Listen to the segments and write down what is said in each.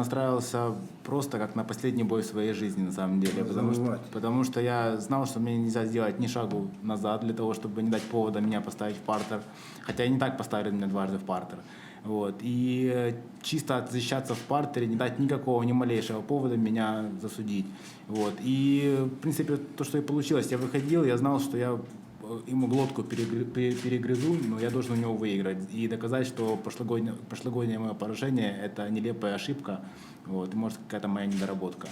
настраивался просто как на последний бой в своей жизни, на самом деле. Потому что, потому что я знал, что мне нельзя сделать ни шагу назад для того, чтобы не дать повода меня поставить в партер. Хотя и не так поставили меня дважды в партер. Вот. И э, чисто защищаться в партере, не дать никакого, ни малейшего повода меня засудить. Вот. И, в принципе, то, что и получилось, я выходил, я знал, что я ему глотку перегры- пере- перегрызу, но я должен у него выиграть и доказать, что прошлогоднее, прошлогоднее мое поражение – это нелепая ошибка, вот, и, может, какая-то моя недоработка.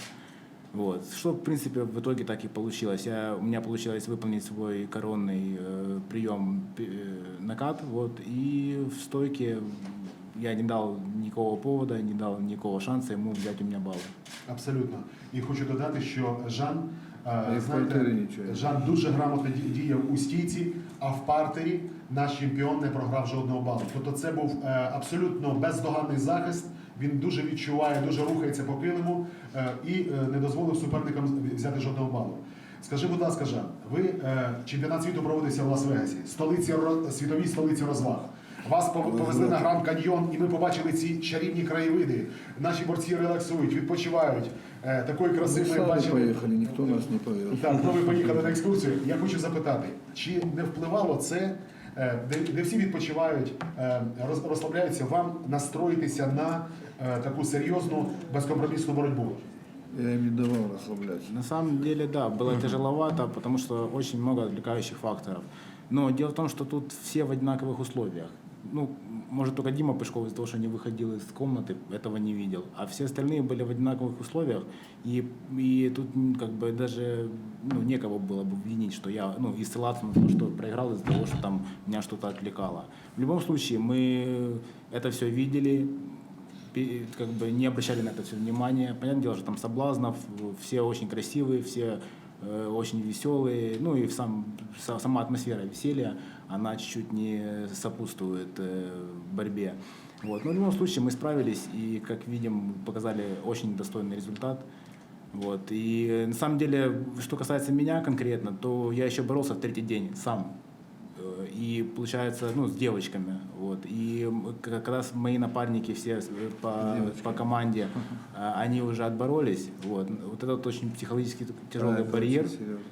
Вот. Что, в принципе, в итоге так и получилось. Я, у меня получилось выполнить свой коронный э, прием э, накат, вот, и в стойке я не дал никакого повода, не дал никакого шанса ему взять у меня баллы. Абсолютно. І хочу додати, що Жан, е, нічого. Жан дуже грамотно діяв у стійці, а в партері наш чемпіон не програв жодного балу. Тобто це був е, абсолютно бездоганний захист. Він дуже відчуває, дуже рухається по килиму е, і е, не дозволив суперникам взяти жодного балу. Скажи, будь ласка, Жан, ви чемпіонат світу проводився в Лас-Вегасі, столиці світовій столиці розваг. Вас пов- повезли на Гранд Каньйон, і ми побачили ці чарівні краєвиди. Наші борці релаксують, відпочивають. Е, Такої краси Мы ми сами бачили. поехали, никто нас не повел. Так, ну ви поїхали на екскурсію. Я хочу запитати, чи не впливало це, е, де, де всі відпочивають, е, роз- розслабляються, вам настроїтися на е, таку серйозну безкомпромісну боротьбу? Я им не давал расслабляться. На самом деле, да, было тяжеловато, потому что очень много отвлекающих факторов. Но дело в том, что тут все в одинаковых условиях. Ну, может, только Дима Пышков из-за того, что не выходил из комнаты, этого не видел. А все остальные были в одинаковых условиях. И, и тут как бы даже ну, некого было бы обвинить, что я, ну, и ссылаться на то, что проиграл из-за того, что там меня что-то отвлекало. В любом случае, мы это все видели, как бы не обращали на это все внимание. Понятное дело, что там соблазнов, все очень красивые, все очень веселые, ну и сам, са- сама атмосфера веселья, она чуть-чуть не сопутствует э, борьбе. Вот. Но в любом случае мы справились и, как видим, показали очень достойный результат. Вот. И э, на самом деле, что касается меня конкретно, то я еще боролся в третий день сам. И получается, ну, с девочками. Вот. И м, к- когда с- мои напарники все э, по, по команде, э, они уже отборолись. Вот. вот это вот очень психологически Да, тяжелый это барьер.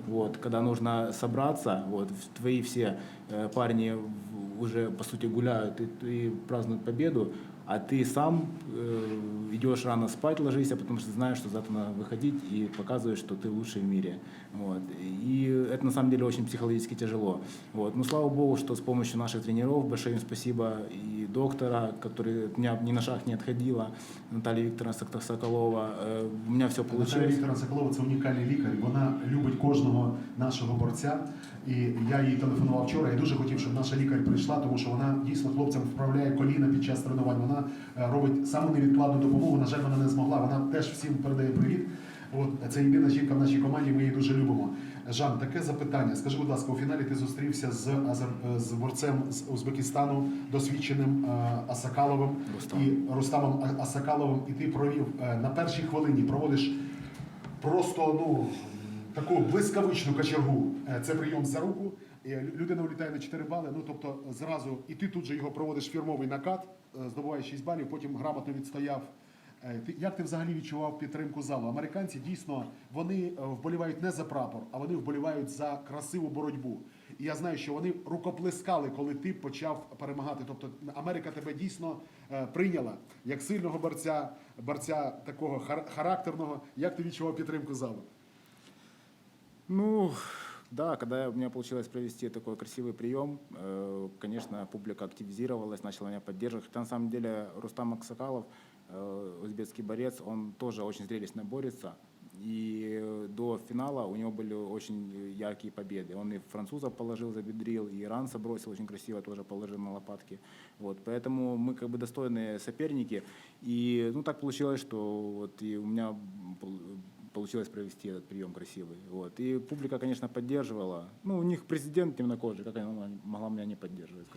Вот, когда нужно собраться, вот, твои все э, парни уже, по сути, гуляют и, и празднуют победу, а ты сам э, идешь рано спать, ложишься, потому что знаешь, что завтра надо выходить и показываешь, что ты лучший в мире. Вот. И это на самом деле очень психологически тяжело. Вот. Но слава богу, что с помощью наших тренеров, большое им спасибо, и доктора, который от меня ни на шаг не отходила, Наталья Викторовна Сок- Соколова, э, у меня все Наталя получилось. Вікторовна Соколова це унікальний лікар. Вона любить кожного нашого борця. І я їй телефонував вчора. Я дуже хотів, щоб наша лікар прийшла, тому що вона дійсно хлопцям вправляє коліна під час тренувань. Вона е, робить саму невідкладну допомогу. На жаль, вона не змогла. Вона теж всім передає привіт. От це єдина жінка в нашій команді. Ми її дуже любимо. Жан, таке запитання. Скажи, будь ласка, у фіналі ти зустрівся з Азер- з борцем з Узбекистану, досвідченим е, Асакаловим Рустам. і Рустамом Асакаловим, і ти провів е, на першій хвилині проводиш просто ну таку блискавичну качергу. Е, Це прийом за руку. Людина влітає на 4 бали. Ну тобто зразу і ти тут же його проводиш фірмовий накат, е, здобуваєш 6 балів, потім грамотно відстояв. Е, як ти взагалі відчував підтримку залу? Американці дійсно вони е, вболівають не за прапор, а вони вболівають за красиву боротьбу. І я знаю, що вони рукоплескали, коли ти почав перемагати. Тобто Америка тебе дійсно прийняла як сильного борця, борця такого хар- характерного. Як ти відчував підтримку залу? Ну, да, когда у меня получилось провести такой красивый прием, э, конечно, публика активизировалась, начала меня поддерживать. Хотя на самом деле Рустам Аксакалов, э, узбекский борец, он тоже очень зрелищно борется. И до финала у него были очень яркие победы. Он и французов положил, забедрил, и иранца бросил очень красиво, тоже положил на лопатки. Вот, поэтому мы как бы достойные соперники. И ну, так получилось, что вот и у меня получилось провести этот прием красивый. Вот. И публика, конечно, поддерживала. Ну, у них президент темнокожий, как она могла меня не поддерживать.